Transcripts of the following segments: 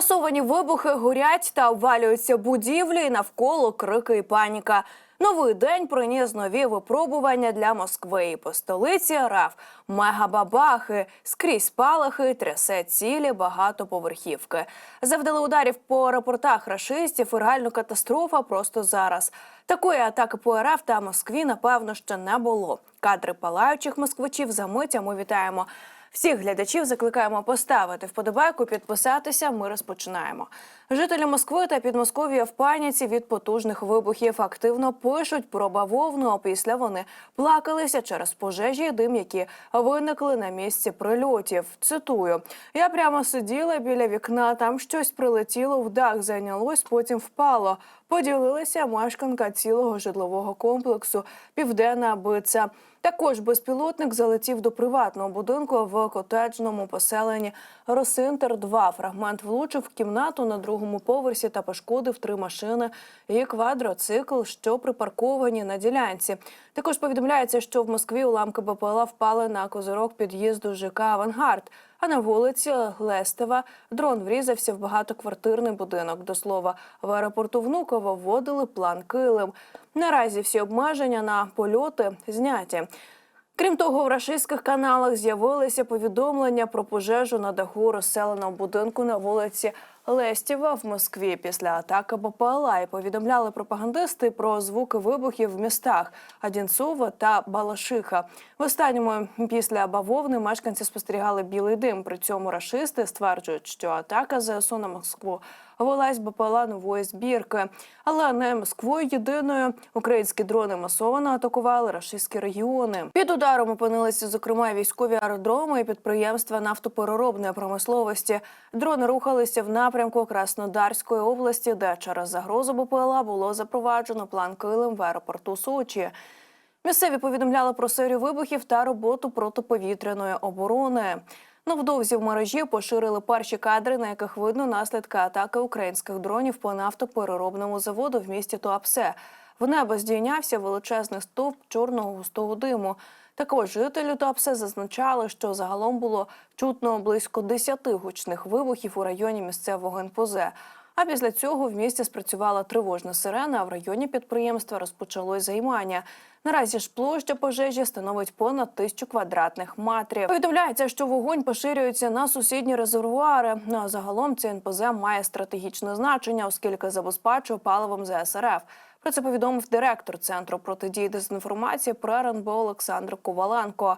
Масовані вибухи горять та обвалюються будівлі, навколо крики і паніка. Новий день приніс нові випробування для Москви. І по столиці РФ мегабабахи, скрізь спалахи, трясе цілі багатоповерхівки. Завдали ударів по аеропортах рашистів і реальна катастрофа просто зараз. Такої атаки по РФ та Москві, напевно, ще не було. Кадри палаючих москвичів за миття ми вітаємо. Всіх глядачів закликаємо поставити вподобайку, підписатися. Ми розпочинаємо. Жителі Москви та Підмосков'я в паніці від потужних вибухів активно пишуть про бавовну. А після вони плакалися через пожежі і дим, які виникли на місці прильотів. Цитую: я прямо сиділа біля вікна. Там щось прилетіло в дах, зайнялось, потім впало. Поділилася мешканка цілого житлового комплексу Південна Биця. Також безпілотник залетів до приватного будинку в котеджному поселенні Росинтер. 2 фрагмент влучив кімнату на другому поверсі та пошкодив три машини і квадроцикл, що припарковані на ділянці. Також повідомляється, що в Москві уламки БПЛА впали на козирок під'їзду ЖК Авангард. А на вулиці Лестева дрон врізався в багатоквартирний будинок. До слова, в аеропорту Внуково вводили план Килим. Наразі всі обмеження на польоти зняті. Крім того, в рашистських каналах з'явилися повідомлення про пожежу на даху розселеного будинку на вулиці Лестєва в Москві після атаки БПЛА і повідомляли пропагандисти про звуки вибухів в містах Одінцово та Балашиха. В останньому після бавовни мешканці спостерігали білий дим. При цьому рашисти стверджують, що атака ЗСУ на Москву велась БПЛА нової збірки, але не Москвою єдиною. Українські дрони масово атакували рашистські регіони. Під ударом опинилися зокрема військові аеродроми і підприємства нафтопереробної промисловості. Дрони рухалися в напрямку Краснодарської області, де через загрозу БПЛА було запроваджено план Килим в аеропорту Сочі. Місцеві повідомляли про серію вибухів та роботу протиповітряної оборони. Невдовзі в мережі поширили перші кадри, на яких видно наслідки атаки українських дронів по нафтопереробному заводу в місті Туапсе. В небо здійнявся величезний стовп чорного густого диму. Також жителі Туапсе зазначали, що загалом було чутно близько 10 гучних вибухів у районі місцевого НПЗ. А після цього в місті спрацювала тривожна сирена. А в районі підприємства розпочалось займання. Наразі ж площа пожежі становить понад тисячу квадратних метрів. Повідомляється, що вогонь поширюється на сусідні резервуари. Ну а загалом цей НПЗ має стратегічне значення, оскільки забезпечує паливом ЗСРФ. Про це повідомив директор центру протидії дезінформації про РНБО Олександр Коваленко.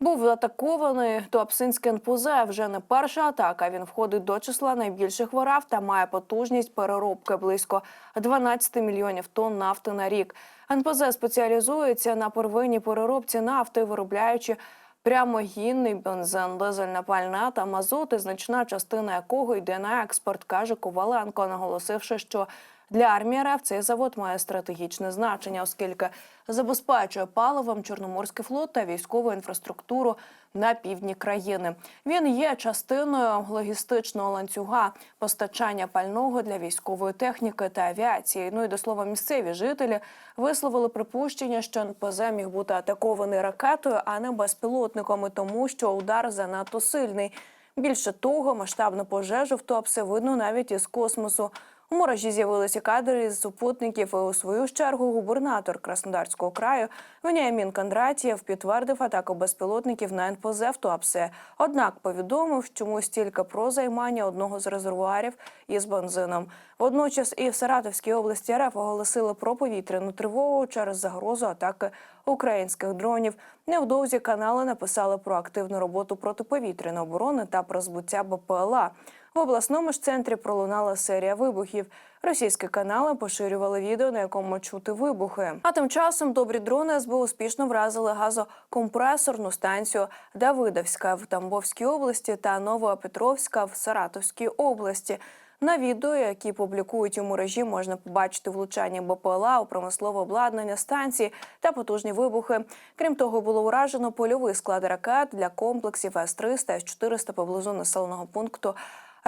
Був атакований Туапсинське НПЗ. Вже не перша атака. Він входить до числа найбільших в та має потужність переробки близько 12 мільйонів тонн нафти на рік. НПЗ спеціалізується на первинній переробці нафти, виробляючи прямогінний бензин, дизельна пальна та мазут, і значна частина якого йде на експорт, каже Коваленко, наголосивши, що для армії РФ цей завод має стратегічне значення, оскільки забезпечує паливом Чорноморський флот та військову інфраструктуру на півдні країни. Він є частиною логістичного ланцюга постачання пального для військової техніки та авіації. Ну і до слова, місцеві жителі висловили припущення, що НПЗ міг бути атакований ракетою, а не безпілотником, тому що удар занадто сильний. Більше того, масштабну пожежу в Туапсе видно навіть із космосу. У мережі з'явилися кадри з супутників. і У свою чергу губернатор Краснодарського краю Веніамін Кондратєв підтвердив атаку безпілотників на НПЗ в Туапсе. Однак повідомив чомусь тільки про займання одного з резервуарів із бензином. Водночас і в Саратовській області РФ оголосили про повітряну тривогу через загрозу атаки українських дронів. Невдовзі канали написали про активну роботу протиповітряної оборони та про збуття БПЛА. В обласному ж центрі пролунала серія вибухів. Російські канали поширювали відео, на якому чути вибухи. А тим часом добрі дрони СБУ успішно вразили газокомпресорну станцію Давидовська в Тамбовській області та Новопетровська в Саратовській області. На відео, які публікують у мережі, можна побачити влучання БПЛА у промислове обладнання станції та потужні вибухи. Крім того, було уражено польовий склад ракет для комплексів С-300 С-400 поблизу населеного пункту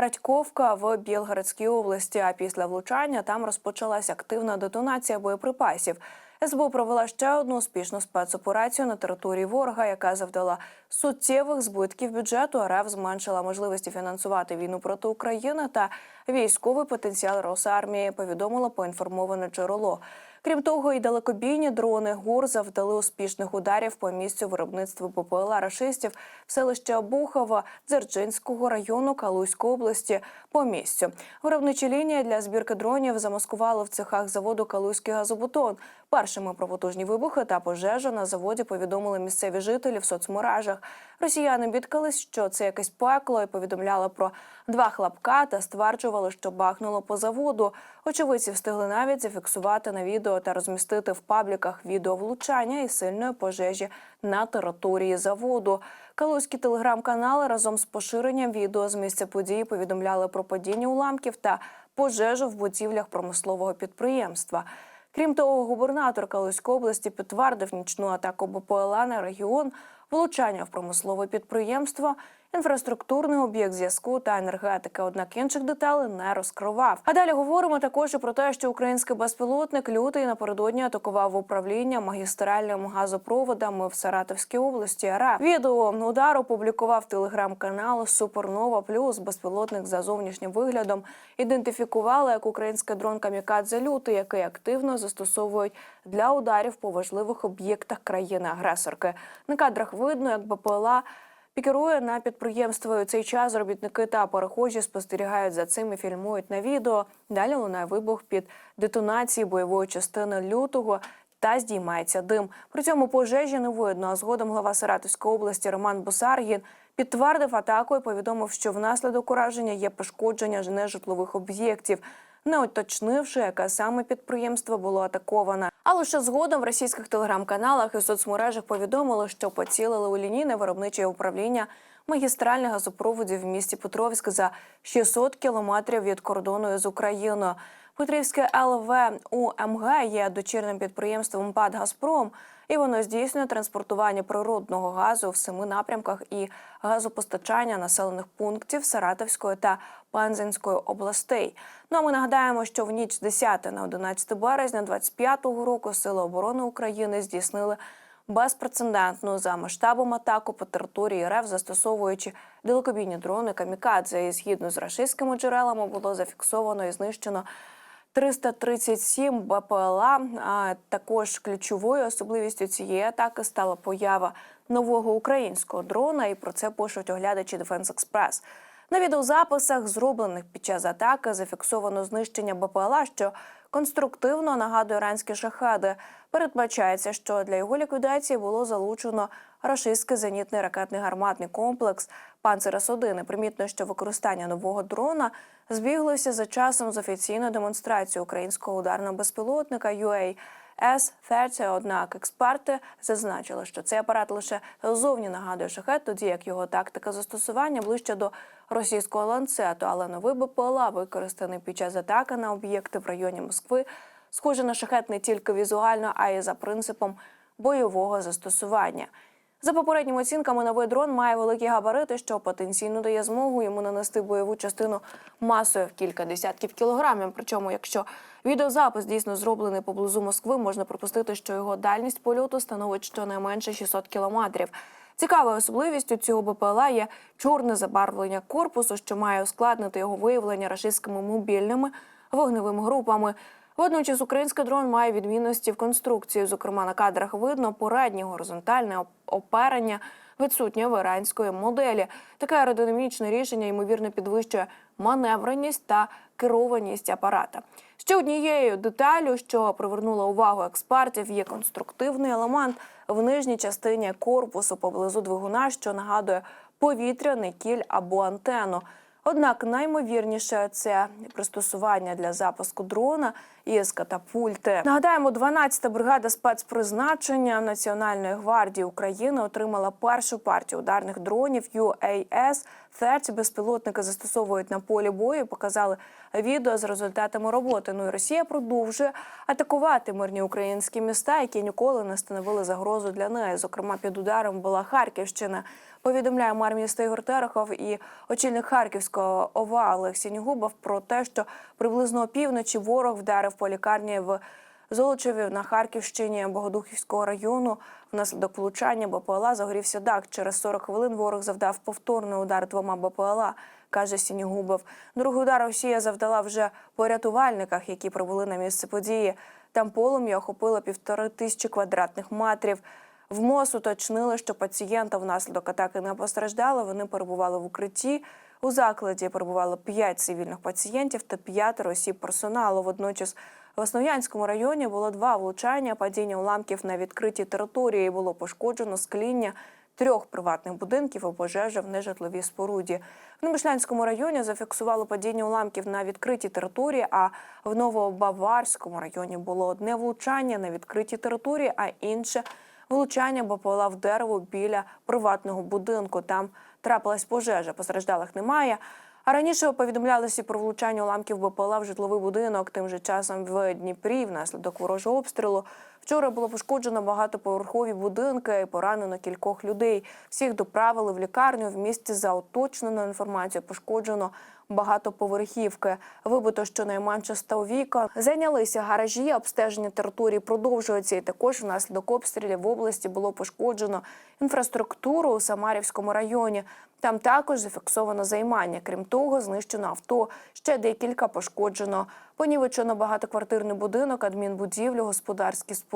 Радьковка в Білгородській області. А після влучання там розпочалась активна детонація боєприпасів. СБУ провела ще одну успішну спецоперацію на території ворога, яка завдала суттєвих збитків бюджету. РФ зменшила можливості фінансувати війну проти України та військовий потенціал Росармії. Повідомило поінформоване джерело. Крім того, і далекобійні дрони ГУР завдали успішних ударів по місцю виробництва ППЛА рашистів в селищі Обухова Дзержинського району Калузької області. По місцю виробничі лінії для збірки дронів замаскували в цехах заводу Калузький газобетон. Першими про потужні вибухи та пожежу на заводі повідомили місцеві жителі в соцмережах. Росіяни бідкались, що це якесь пекло, і повідомляли про два хлопка та стверджували, що бахнуло по заводу. Очевидці встигли навіть зафіксувати на відео та розмістити в пабліках відео влучання і сильної пожежі на території заводу. Калузькі телеграм-канали разом з поширенням відео з місця події повідомляли про падіння уламків та пожежу в будівлях промислового підприємства. Крім того, губернатор Калузької області підтвердив нічну атаку БПЛА на регіон, влучання в промислове підприємство, інфраструктурний об'єкт зв'язку та енергетики. Однак інших деталей не розкривав. А далі говоримо також про те, що український безпілотник лютий напередодні атакував управління магістральними газопроводами в Саратовській області. РФ. відео удару публікував телеграм-канал Супернова Плюс. Безпілотник за зовнішнім виглядом ідентифікували як український дрон Камікадзе Лютий, який активно застосовують для ударів по важливих об'єктах країни-агресорки. На кадрах видно, як БПЛА пікерує на підприємство. Цей час робітники та перехожі спостерігають за цим і фільмують на відео. Далі лунає вибух під детонації бойової частини лютого. Та здіймається дим. При цьому пожежі не видно. А згодом глава Саратовської області Роман Бусаргін підтвердив атаку і повідомив, що внаслідок ураження є пошкодження нежитлових об'єктів, не уточнивши, яке саме підприємство було атаковане. А лише згодом в російських телеграм-каналах і соцмережах повідомили, що поцілили у лінійне виробниче управління магістральних газопроводів в місті Петровськ за 600 кілометрів від кордону з Україною. Петрівське ЛВ УМГ є дочірним підприємством ПАД «Газпром», і воно здійснює транспортування природного газу в семи напрямках і газопостачання населених пунктів Саратовської та Пензенської областей. Ну а ми нагадаємо, що в ніч з 10 на 11 березня 25-го року Сили оборони України здійснили безпрецедентну за масштабом атаку по території РФ, застосовуючи далекобійні дрони камікадзе. І згідно з рашистськими джерелами було зафіксовано і знищено 337 БПЛА. А також ключовою особливістю цієї атаки стала поява нового українського дрона. І про це пишуть оглядачі Defense Express. На відеозаписах, зроблених під час атаки, зафіксовано знищення БПЛА, що конструктивно нагадує іранські шахеди. Передбачається, що для його ліквідації було залучено рашистський зенітний ракетний гарматний комплекс «Панцерес-1». Примітно, що використання нового дрона збіглося за часом з офіційною демонстрацією українського ударного безпілотника UA С-30, однак експерти зазначили, що цей апарат лише зовні нагадує шахет, тоді як його тактика застосування ближче до російського ланцету. Але новий БПЛА, використаний під час атаки на об'єкти в районі Москви, схоже на шахет не тільки візуально, а й за принципом бойового застосування. За попередніми оцінками, новий дрон має великі габарити, що потенційно дає змогу йому нанести бойову частину масою в кілька десятків кілограмів. Причому, якщо відеозапис дійсно зроблений поблизу Москви, можна припустити, що його дальність польоту становить щонайменше 600 кілометрів. Цікавою особливістю цього БПЛА є чорне забарвлення корпусу, що має ускладнити його виявлення рашистськими мобільними вогневими групами. Водночас український дрон має відмінності в конструкції. Зокрема, на кадрах видно переднє горизонтальне оперення, відсутнє в іранської моделі. Таке аеродинамічне рішення ймовірно підвищує маневреність та керованість апарата. Ще однією деталю, що привернула увагу експертів, є конструктивний елемент в нижній частині корпусу поблизу двигуна, що нагадує повітряний кіль або антенну. Однак наймовірніше це пристосування для запуску дрона із катапульти. Нагадаємо, 12-та бригада спецпризначення Національної гвардії України отримала першу партію ударних дронів UAS. 30 безпілотники застосовують на полі бою. Показали відео з результатами роботи. Ну і Росія продовжує атакувати мирні українські міста, які ніколи не становили загрозу для неї. Зокрема, під ударом була Харківщина. Повідомляє мер міста Ігор Терехов і очільник Харківського ОВА Олег Сінігубов про те, що приблизно опівночі ворог вдарив по лікарні в Золочеві на Харківщині Богодухівського району внаслідок влучання БПЛА загорівся дах. Через 40 хвилин ворог завдав повторний удар двома БПЛА, каже Сінігубов. Другий удар Росія завдала вже по рятувальниках, які прибули на місце події. Там полум'я охопило півтори тисячі квадратних метрів. В МОЗ уточнили, що пацієнта внаслідок атаки не постраждали. Вони перебували в укритті. У закладі перебувало 5 цивільних пацієнтів та 5 осіб персоналу. Водночас в Основ'янському районі було два влучання, падіння уламків на відкритій території. Було пошкоджено скління трьох приватних будинків і пожежа в нежитловій споруді. В Немишлянському районі зафіксували падіння уламків на відкритій території, а в Новобаварському районі було одне влучання на відкритій території, а інше влучання БПЛА в дерево біля приватного будинку. Там трапилась пожежа, постраждалих немає. А раніше повідомлялося про влучання уламків БПЛА в житловий будинок. Тим же часом в Дніпрі внаслідок ворожого обстрілу вчора було пошкоджено багатоповерхові будинки і поранено кількох людей. Всіх доправили в лікарню. В місті за уточненою інформацією пошкоджено багатоповерхівки. Вибито щонайменше 100 вікон. Зайнялися гаражі, обстеження території продовжується. І також внаслідок обстрілів в області було пошкоджено інфраструктуру у Самарівському районі. Там також зафіксовано займання. Крім того, знищено авто. Ще декілька пошкоджено. Понівечено багатоквартирний будинок, адмінбудівлю, господарські споруди.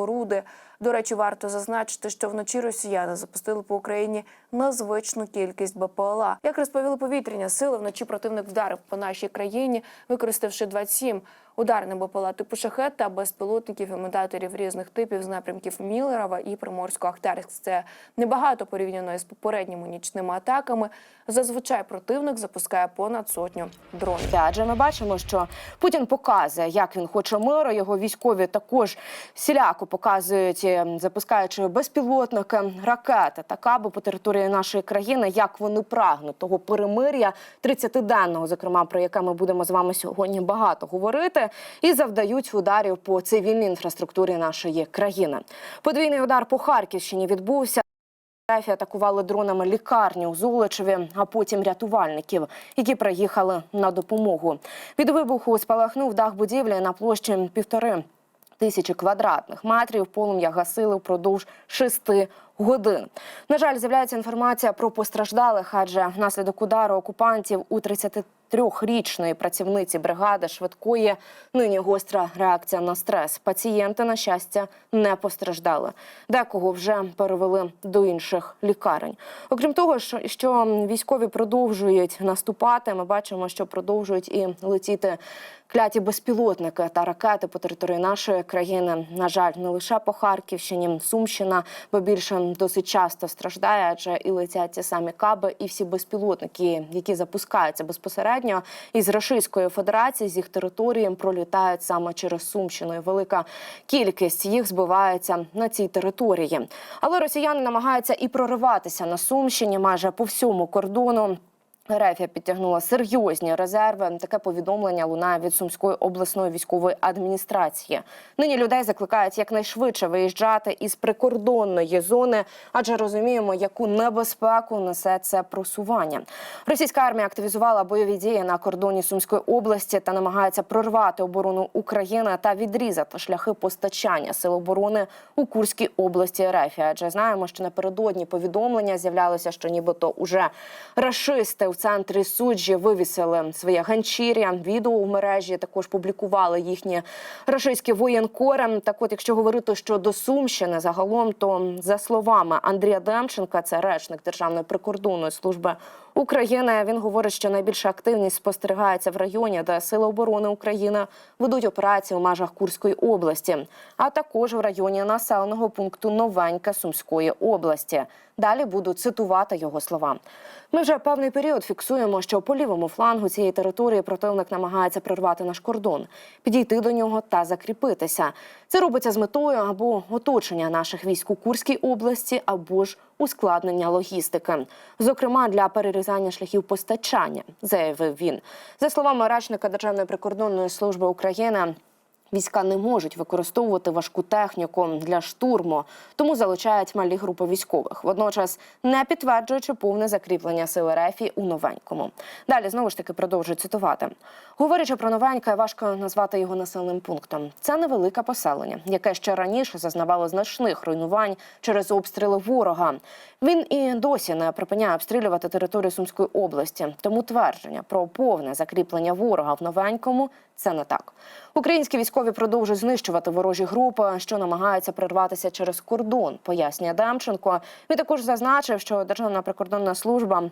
До речі, варто зазначити, що вночі росіяни запустили по Україні незвичну кількість БПЛА. Як розповіли повітряні сили, вночі противник вдарив по нашій країні, використавши 27 ударних БПЛА типу шахет безпілотників імітаторів різних типів з напрямків Мілерова і Приморсько-Ахтарськ. Це небагато порівняно із попередніми нічними атаками. Зазвичай противник запускає понад сотню дронів. Адже ми бачимо, що Путін показує, як він хоче миру. Його військові також всіляко показують, е, запускаючи безпілотники, ракети та каби по території нашої країни, як вони прагнуть того перемир'я 30-денного, зокрема про яке ми будемо з вами сьогодні багато говорити, і завдають ударів по цивільній інфраструктурі нашої країни. Подвійний удар по Харківщині відбувся. РФ атакували дронами лікарню у Золочеві, а потім рятувальників, які приїхали на допомогу. Від вибуху спалахнув дах будівлі на площі півтори тисячі квадратних метрів. Полум'я гасили впродовж шести годин. На жаль, з'являється інформація про постраждалих, адже внаслідок удару окупантів у 33-річної працівниці бригади швидкої нині гостра реакція на стрес. Пацієнти, на щастя, не постраждали. Декого вже перевели до інших лікарень. Окрім того, що військові продовжують наступати, ми бачимо, що продовжують і летіти кляті безпілотники та ракети по території нашої країни. На жаль, не лише по Харківщині, Сумщина, бо більше досить часто страждає, адже і летять ті самі каби, і всі безпілотники, які запускаються безпосередньо із Російської Федерації, з їх території пролітають саме через Сумщину. І велика кількість їх збивається на цій території. Але росіяни намагаються і прориватися на Сумщині майже по всьому кордону. Рефія підтягнула серйозні резерви. Таке повідомлення лунає від Сумської обласної військової адміністрації. Нині людей закликають якнайшвидше виїжджати із прикордонної зони, адже розуміємо, яку небезпеку несе це просування. Російська армія активізувала бойові дії на кордоні Сумської області та намагається прорвати оборону України та відрізати шляхи постачання сил оборони у Курській області РФ. Адже знаємо, що напередодні повідомлення з'являлося, що нібито уже рашисти в центрі суджі вивісили своє ганчір'я. Відео в мережі також публікували їхні рашистські воєнкори. Так, от, якщо говорити щодо Сумщини, загалом, то за словами Андрія Демченка, це речник Державної прикордонної служби України. Він говорить, що найбільша активність спостерігається в районі, де сили оборони України ведуть операції у межах Курської області, а також в районі населеного пункту Новенька Сумської області. Далі буду цитувати його слова. Ми вже певний період фіксуємо, що по лівому флангу цієї території противник намагається прорвати наш кордон, підійти до нього та закріпитися. Це робиться з метою або оточення наших військ у Курській області, або ж ускладнення логістики, зокрема для перерізання шляхів постачання, заявив він. За словами речника Державної прикордонної служби України. Війська не можуть використовувати важку техніку для штурму, тому залучають малі групи військових. Водночас не підтверджуючи повне закріплення сили РЕФІ у новенькому. Далі знову ж таки продовжую цитувати. Говорячи про новеньке, важко назвати його населеним пунктом. Це невелике поселення, яке ще раніше зазнавало значних руйнувань через обстріли ворога. Він і досі не припиняє обстрілювати територію Сумської області. Тому твердження про повне закріплення ворога в новенькому це не так. Українські військові продовжують знищувати ворожі групи, що намагаються прорватися через кордон, пояснює Демченко. Він також зазначив, що Державна прикордонна служба.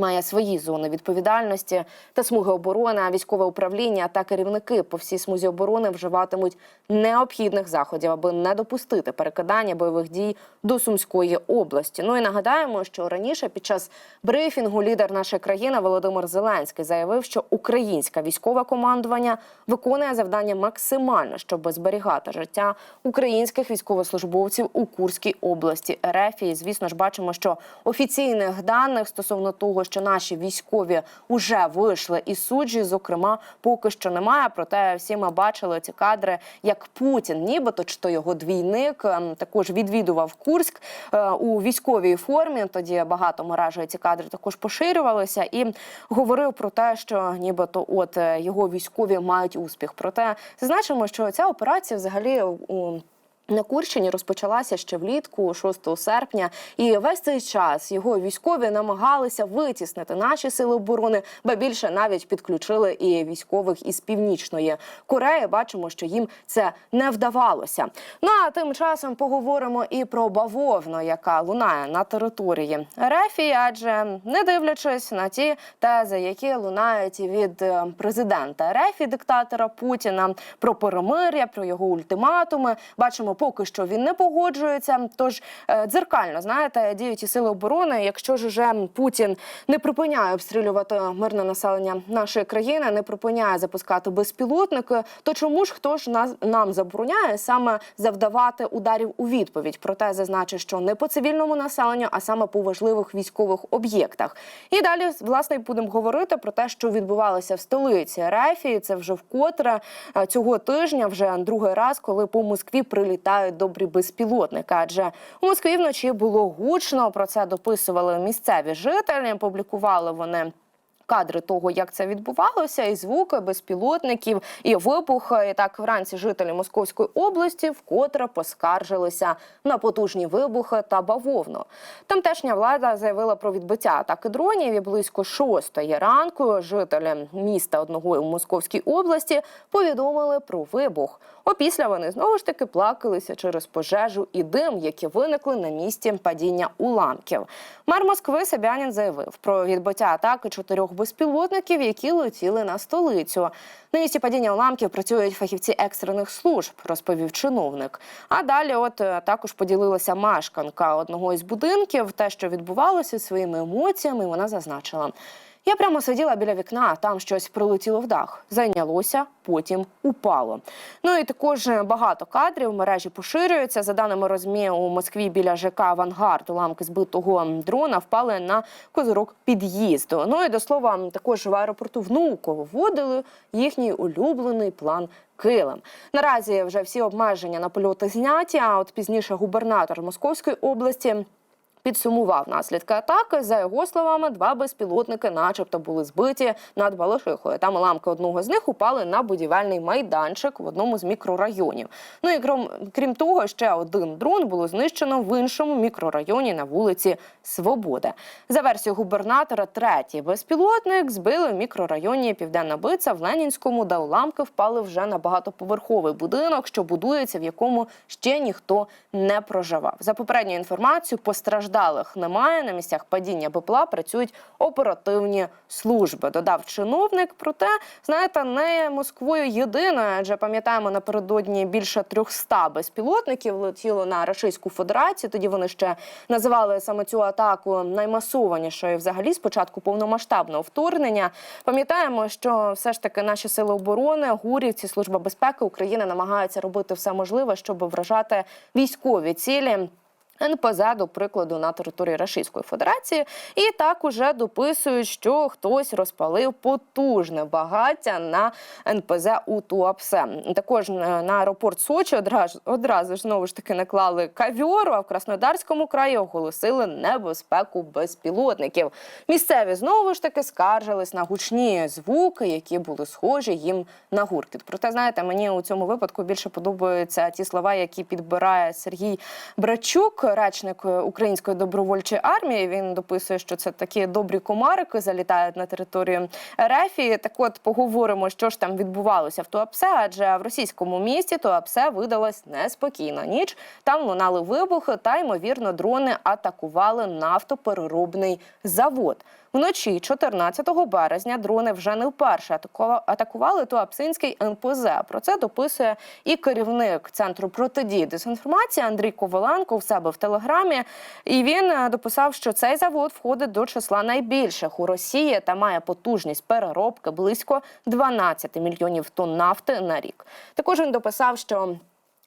Має свої зони відповідальності та смуги оборони, військове управління та керівники по всій смузі оборони вживатимуть необхідних заходів, аби не допустити перекидання бойових дій до Сумської області. Ну і нагадаємо, що раніше під час брифінгу лідер нашої країни Володимир Зеленський заявив, що українське військове командування виконує завдання максимально, щоб зберігати життя українських військовослужбовців у Курській області РФ. І звісно ж бачимо, що офіційних даних стосовно того, що наші військові вже вийшли із суджі, зокрема, поки що немає. Проте всі ми бачили ці кадри, як Путін, нібито чи то його двійник, ем, також відвідував Курськ е, у військовій формі. Тоді багато мережею ці кадри також поширювалися і говорив про те, що нібито от е, його військові мають успіх. Проте зазначимо, що ця операція взагалі у. На Курщині розпочалася ще влітку, 6 серпня, і весь цей час його військові намагалися витіснити наші сили оборони, ба більше навіть підключили і військових із північної Кореї. Бачимо, що їм це не вдавалося. Ну а тим часом поговоримо і про бавовну, яка лунає на території Рефії, адже не дивлячись на ті тези, які лунають від е, президента Рефі, диктатора Путіна, про перемир'я, про його ультиматуми, бачимо поки що він не погоджується. Тож е, дзеркально знаєте, діють і сили оборони. Якщо ж уже Путін не припиняє обстрілювати мирне населення нашої країни, не припиняє запускати безпілотники, то чому ж хто ж нас нам забороняє саме завдавати ударів у відповідь? Проте зазначить, що не по цивільному населенню, а саме по важливих військових об'єктах. І далі власне будемо говорити про те, що відбувалося в столиці Рефії. Це вже вкотре е, цього тижня, вже другий раз, коли по Москві прилітають добрі безпілотники. Адже у Москві вночі було гучно. Про це дописували місцеві жителі. Публікували вони. Кадри того, як це відбувалося, і звуки безпілотників, і вибухи. І так вранці жителі Московської області вкотре поскаржилися на потужні вибухи та бавовну. Тамтешня влада заявила про відбиття атаки дронів і близько шостої ранку. Жителі міста одного у Московській області повідомили про вибух. Опісля вони знову ж таки плакалися через пожежу і дим, які виникли на місці падіння уламків. Мер Москви Собянін заявив про відбиття атаки чотирьох безпілотників, які летіли на столицю. На місці падіння уламків працюють фахівці екстрених служб, розповів чиновник. А далі, от е, також поділилася мешканка одного із будинків. Те, що відбувалося своїми емоціями, вона зазначила. Я прямо сиділа біля вікна, там щось прилетіло в дах. Зайнялося, потім упало. Ну і також багато кадрів в мережі поширюються. За даними розмі, у Москві біля ЖК Авангард уламки збитого дрона впали на козирок під'їзду. Ну і до слова, також в аеропорту Внуково вводили їхній улюблений план. Килим наразі вже всі обмеження на польоти зняті. А от пізніше губернатор Московської області підсумував наслідки атаки. За його словами, два безпілотники, начебто, були збиті над Балашихою. Там уламки одного з них упали на будівельний майданчик в одному з мікрорайонів. Ну і крім, крім того, ще один дрон було знищено в іншому мікрорайоні на вулиці Свободи. За версією губернатора, третій безпілотник збили в мікрорайоні Південна Биця в Ленінському, де уламки впали вже на багатоповерховий будинок, що будується, в якому ще ніхто не проживав. За попередньою інформацією, постраждалих немає. На місцях падіння БПЛА працюють оперативні служби. Додав чиновник. Проте, знаєте, не Москвою єдиною, адже пам'ятаємо напередодні більше 300 безпілотників летіло на Російську Федерацію. Тоді вони ще називали саме цю атаку наймасованішою взагалі з початку повномасштабного вторгнення. Пам'ятаємо, що все ж таки наші сили оборони, гурівці, служба безпеки України намагаються робити все можливе, щоб вражати військові цілі. НПЗ, до прикладу, на території Російської Федерації, і так уже дописують, що хтось розпалив потужне багаття на НПЗ у Туапсе. Також е, на аеропорт Сочі одразу, одразу ж знову ж таки наклали кавьору, а в Краснодарському краї оголосили небезпеку безпілотників. Місцеві знову ж таки скаржились на гучні звуки, які були схожі їм на гуркіт. Проте, знаєте, мені у цьому випадку більше подобаються ті слова, які підбирає Сергій Брачук, речник Української добровольчої армії. Він дописує, що це такі добрі комарики залітають на територію РФ. Так от поговоримо, що ж там відбувалося в Туапсе, адже в російському місті Туапсе видалась неспокійна ніч. Там лунали вибухи, та ймовірно, дрони атакували нафтопереробний завод. Вночі, 14 березня, дрони вже не вперше атакува- атакували Туапсинський НПЗ. Про це дописує і керівник центру протидії дезінформації Андрій Коваленко в себе в телеграмі. І він е, дописав, що цей завод входить до числа найбільших у Росії та має потужність переробки близько 12 мільйонів тонн нафти на рік. Також він дописав, що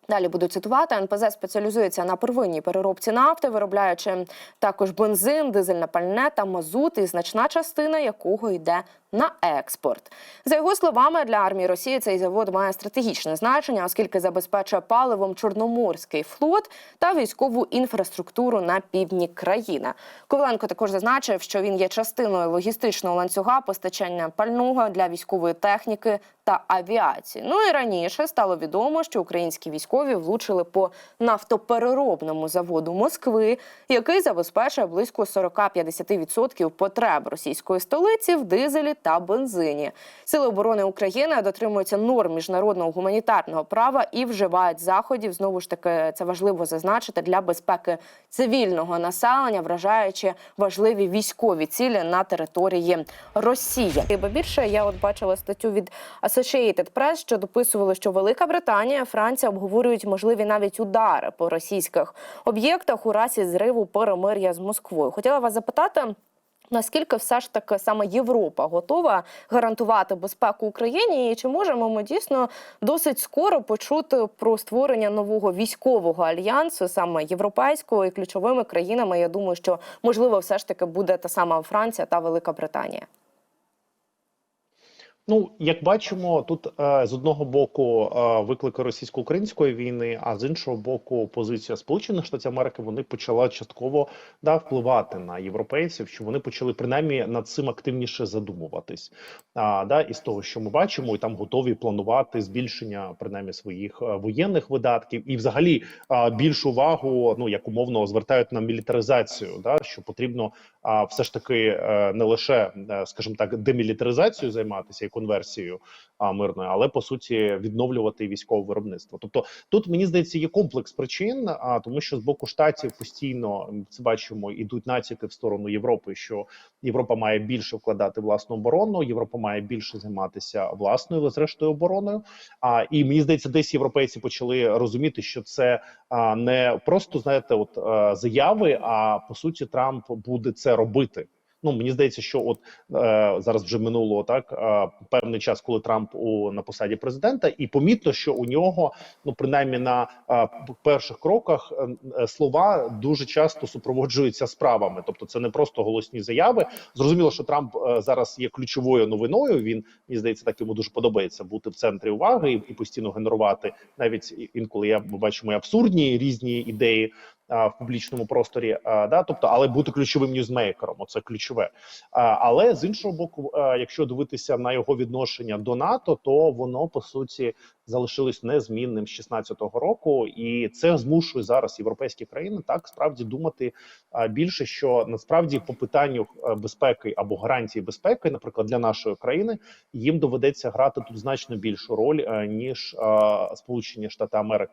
Далі буду цитувати. НПЗ спеціалізується на первинній переробці нафти, виробляючи також бензин, дизельне пальне та мазут, і значна частина якого йде на експорт. За його словами, для армії Росії цей завод має стратегічне значення, оскільки забезпечує паливом Чорноморський флот та військову інфраструктуру на півдні країни. Коваленко також зазначив, що він є частиною логістичного ланцюга постачання пального для військової техніки та авіації. Ну і раніше стало відомо, що українські військові влучили по нафтопереробному заводу Москви, який забезпечує близько 40-50% потреб російської столиці в дизелі та бензині. Сили оборони України дотримуються норм міжнародного гуманітарного права і вживають заходів. Знову ж таки, це важливо зазначити для безпеки цивільного населення, вражаючи важливі військові цілі на території Росії. Бо більше я от бачила статтю від Associated Press, що дописували, що Велика Британія, Франція обговорюють можливі навіть удари по російських об'єктах у разі зриву перемир'я з Москвою. Хотіла вас запитати. Наскільки все ж таки саме Європа готова гарантувати безпеку Україні, і чи можемо ми дійсно досить скоро почути про створення нового військового альянсу, саме європейського і ключовими країнами? Я думаю, що можливо все ж таки буде та сама Франція та Велика Британія. Ну, як бачимо, тут е, з одного боку е, виклики російсько-української війни, а з іншого боку, позиція Сполучених Штатів Америки вони почала частково да впливати на європейців, що вони почали принаймні над цим активніше задумуватись. А да, і з того, що ми бачимо, і там готові планувати збільшення принаймні своїх е, воєнних видатків, і взагалі більшу увагу, ну як умовно звертають на мілітаризацію, да що потрібно все ж таки не лише, скажімо так, демілітаризацією займатися і конверсією а, мирною, але по суті відновлювати військове виробництво. Тобто, тут мені здається, є комплекс причин, а тому, що з боку штатів постійно це бачимо, ідуть натяки в сторону Європи, що Європа має більше вкладати власну оборону, Європа має більше займатися власною, зрештою обороною. А і мені здається, десь європейці почали розуміти, що це а, не просто знаєте, от е, заяви, а по суті, Трамп буде це робити. Ну мені здається, що от е, зараз вже минуло так е, певний час, коли Трамп у на посаді президента, і помітно, що у нього ну принаймні на е, перших кроках е, е, слова дуже часто супроводжуються справами. Тобто, це не просто голосні заяви. Зрозуміло, що Трамп е, зараз є ключовою новиною. Він мені здається, так йому дуже подобається бути в центрі уваги і, і постійно генерувати навіть інколи я бачимо абсурдні різні ідеї в публічному просторі. Да, тобто, але бути ключовим ньюзмейкером, оце ключове. Але з іншого боку, якщо дивитися на його відношення до НАТО, то воно по суті залишилось незмінним з 16-го року, і це змушує зараз європейські країни так справді думати більше, що насправді по питанню безпеки або гарантії безпеки, наприклад, для нашої країни, їм доведеться грати тут значно більшу роль е, ніж Сполучені Штати Америки.